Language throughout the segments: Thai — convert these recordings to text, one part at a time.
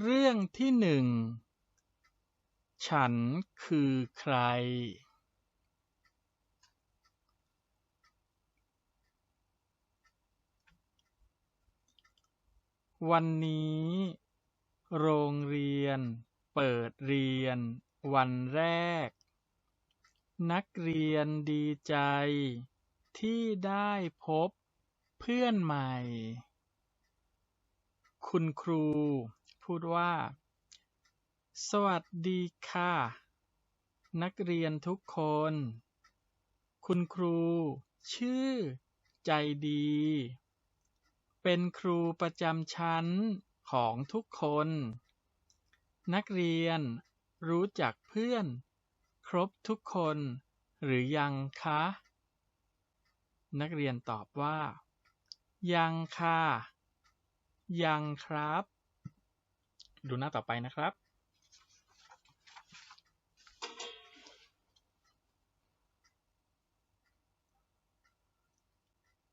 เรื่องที่หนึ่ง ฉันคือใคร วันนี้ โรงเรียน เปิดเรียน วันแรก นักเรียนดีใจ ที่ได้พบเพื่อนใหม่ คุณครู พูดว่า สวัสดีค่ะ นักเรียนทุกคน คุณครู ชื่อ ใจดี เป็นครูประจำชั้นของทุกคน นักเรียนรู้จักเพื่อน ครบทุกคนหรือยังคะ นักเรียนตอบว่า ยังค่ะ ยังครับ ดูหน้าต่อไปนะครับ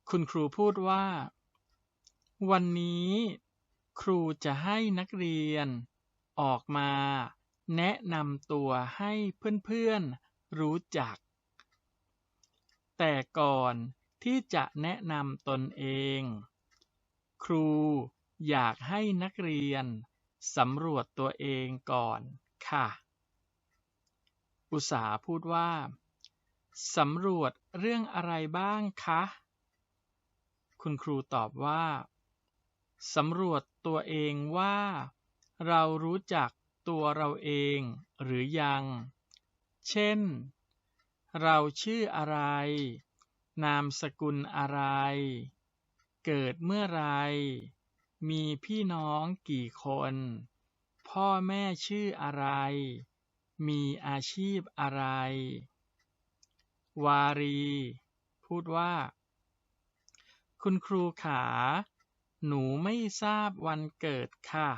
คุณครูพูดว่า วันนี้ครูจะให้นักเรียนออกมาแนะนำตัวให้เพื่อนๆรู้จัก แต่ก่อนที่จะแนะนำตนเอง ครูอยากให้นักเรียน สำรวจตัวเองก่อนค่ะ อุษาพูดว่า สำรวจเรื่องอะไรบ้างคะ คุณครูตอบว่าสำรวจตัวเองว่า เรารู้จักตัวเราเองหรือยัง เช่น เราชื่ออะไร นามสกุลอะไร เกิดเมื่อไร มีพี่น้องกี่คน พ่อแม่ชื่ออะไร มีอาชีพอะไร วารี พูดว่า คุณครูขา หนูไม่ทราบวันเกิดค่ะ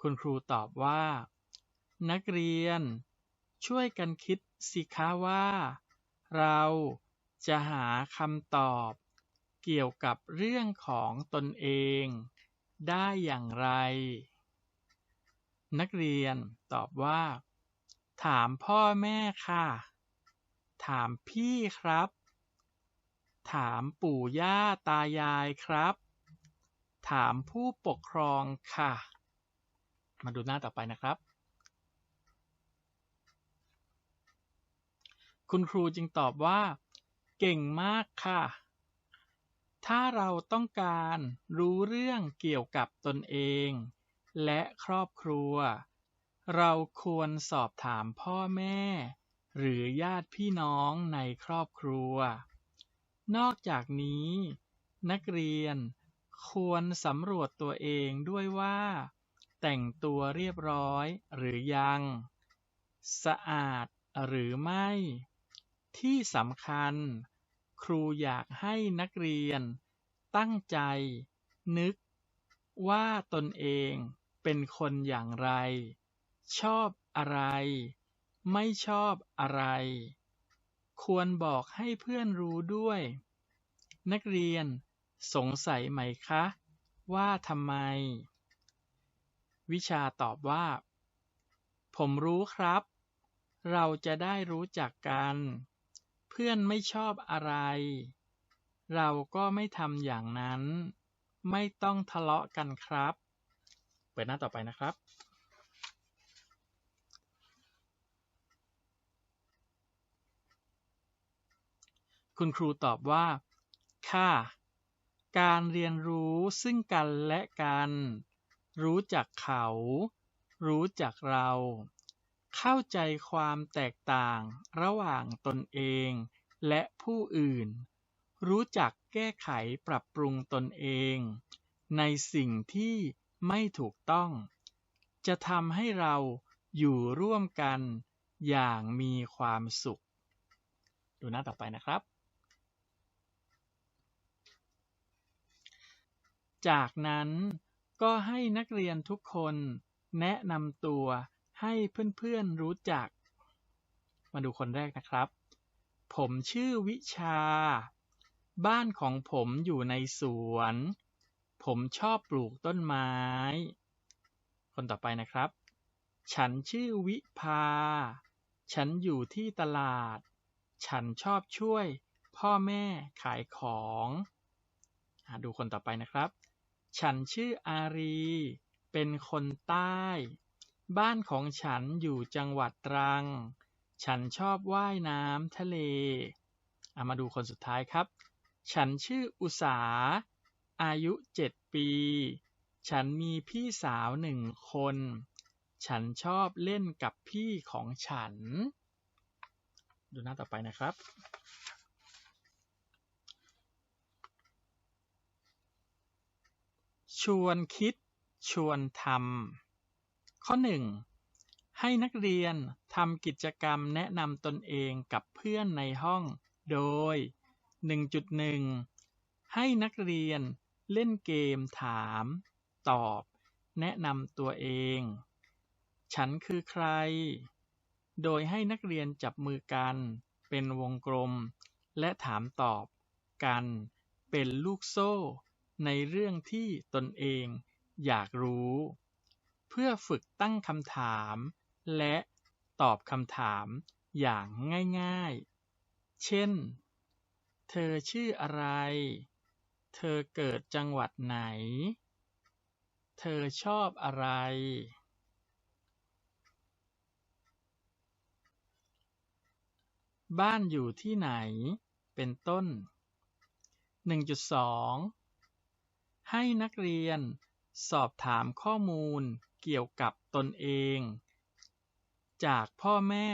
คุณครูตอบว่า นักเรียน ช่วยกันคิดสิคะว่า เราจะหาคำตอบ เกี่ยวกับเรื่องของตนเองได้อย่างไร นักเรียนตอบว่า ถามพ่อแม่ค่ะ ถามพี่ครับ ถามปู่ย่าตายายครับ ถามผู้ปกครองค่ะ มาดูหน้าต่อไปนะครับคุณครูจึงตอบว่า เก่งมากค่ะ ถ้าเราต้องการรู้เรื่องเกี่ยวกับตนเอง และครอบครัว เราควรสอบถามพ่อแม่ หรือญาติพี่น้องในครอบครัว นอกจากนี้ นักเรียนควรสำรวจตัวเองด้วยว่า แต่งตัวเรียบร้อยหรือยัง สะอาดหรือไม่ ที่สำคัญ ครูอยากให้นักเรียน ตั้งใจ นึก ว่าตนเองเป็นคนอย่างไร ชอบอะไร ไม่ชอบอะไร ควรบอกให้เพื่อนรู้ด้วย นักเรียนสงสัยไหมคะ ว่าทำไม วิชาตอบว่า ผมรู้ครับ เราจะได้รู้จักกัน พื่อนไม่ชอบอะไร เราก็ไม่ทำอย่างนั้น ไม่ต้องทะเลาะกันครับ เปิดหน้าต่อไปนะครับ คุณครูตอบว่า ค่ะ การเรียนรู้ซึ่งกันและกัน รู้จักเขา รู้จักเราเข้าใจความแตกต่างระหว่างตนเอง และผู้อื่น รู้จักแก้ไขปรับปรุงตนเอง ในสิ่งที่ไม่ถูกต้อง จะทำให้เราอยู่ร่วมกันอย่างมีความสุข ดูหน้าต่อไปนะครับ จากนั้นก็ให้นักเรียนทุกคนแนะนำตัวให้เพื่อนๆรู้จัก มาดูคนแรกนะครับ ผมชื่อวิชา บ้านของผมอยู่ในสวน ผมชอบปลูกต้นไม้ คนต่อไปนะครับ ฉันชื่อวิภา ฉันอยู่ที่ตลาด ฉันชอบช่วยพ่อแม่ขายของอดูคนต่อไปนะครับ ฉันชื่ออารี เป็นคนใต้ บ้านของฉันอยู่จังหวัดตรัง ฉันชอบว่ายน้ำทะเลเอามาดูคนสุดท้ายครับ ฉันชื่ออุสา อายุเจ็ดปี ฉันมีพี่สาวหนึ่งคน ฉันชอบเล่นกับพี่ของฉัน ดูหน้าต่อไปนะครับชวนคิดชวนทำข้อ 1. ให้นักเรียนทำกิจกรรมแนะนำตนเองกับเพื่อนในห้อง โดย 1.1 ให้นักเรียนเล่นเกมถาม ตอบ แนะนำตัวเอง ฉันคือใคร โดยให้นักเรียนจับมือกัน เป็นวงกลม และถามตอบกันเป็นลูกโซ่ ในเรื่องที่ตนเองอยากรู้ เพื่อฝึกตั้งคำถาม และตอบคำถามอย่างง่ายๆ เช่น เธอชื่ออะไร เธอเกิดจังหวัดไหน เธอชอบอะไร บ้านอยู่ที่ไหน เป็นต้น 1.2 ให้นักเรียนสอบถามข้อมูลเกี่ยวกับตนเอง จากพ่อแม่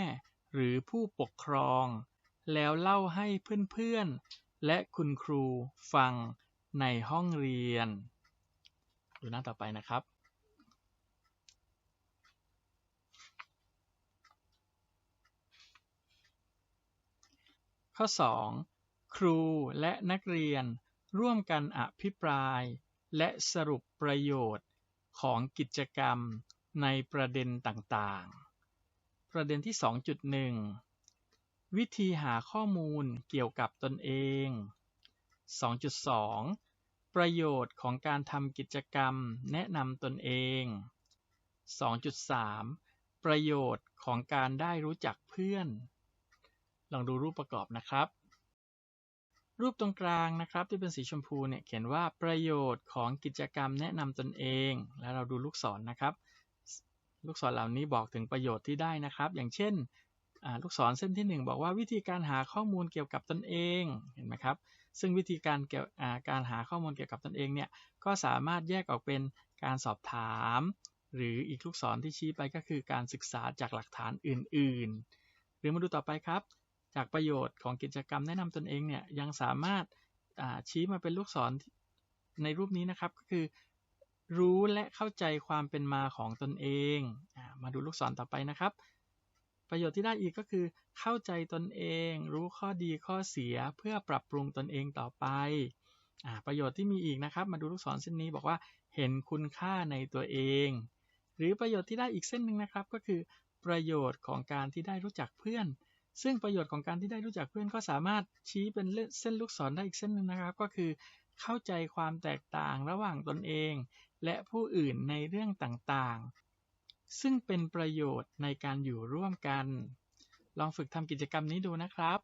หรือผู้ปกครอง แล้วเล่าให้เพื่อนๆ และคุณครูฟังในห้องเรียน ดูหน้าต่อไปนะครับ ข้อ 2. ครูและนักเรียนร่วมกันอภิปราย และสรุปประโยชน์ของกิจกรรมในประเด็นต่างๆ ประเด็นที่ 2.1 วิธีหาข้อมูลเกี่ยวกับตนเอง 2.2 ประโยชน์ของการทำกิจกรรมแนะนำตนเอง 2.3 ประโยชน์ของการได้รู้จักเพื่อน ลองดูรูปประกอบนะครับ รูปตรงกลางนะครับที่เป็นสีชมพูเนี่ยเขียนว่าประโยชน์ของกิจกรรมแนะนำตนเอง แล้วเราดูลูกศรนนะครับ ลูกศรเหล่านี้บอกถึงประโยชน์ที่ได้นะครับ อย่างเช่นลูกศรเส้นที่ 1 บอกว่าวิธีการหาข้อมูลเกี่ยวกับตนเองเห็นไหมครับ ซึ่งวิธีการเกี่ยวการหาข้อมูลเกี่ยวกับตนเองเนี่ยก็สามารถแยกออกเป็นการสอบถาม หรืออีกลูกศรที่ชี้ไปก็คือการศึกษาจากหลักฐานอื่น ๆ หรือมาดูต่อไปครับ จากประโยชน์ของกิจกรรมแนะนำตนเองเนี่ยยังสามารถชี้มาเป็นลูกศรในรูปนี้นะครับ ก็คือ รู้และเข้าใจความเป็นมาของตนเองอมาดูลูกศรต่อไปนะครับ ประโยชน์ที่ได้อีกก็คือ เข้าใจตนเอง รู้ข้อดีข้อเสียเพื่อปรับปรุงตนเองต่อไปอประโยชน์ที่มีอีกนะครับ มาดูลูกศรเส้นนี้บอกว่า เห็นคุณค่าในตัวเอง หรือประโยชน์ที่ได้อีกเส้นหนึ่งนะครับ ก็คือ ประโยชน์ของการที่ได้รู้จักเพื่อน ซึ่งประโยชน์ของการที่ได้รู้จักเพื่อนก็สามารถชี้เป็นเส้นลูกศรได้อีกเส้นหนึ่งนะครับ ก็คือ เข้าใจความแตกต่างระหว่างตนเอง และผู้อื่นในเรื่องต่างๆ ซึ่งเป็นประโยชน์ในการอยู่ร่วมกัน ลองฝึกทำกิจกรรมนี้ดูนะครับ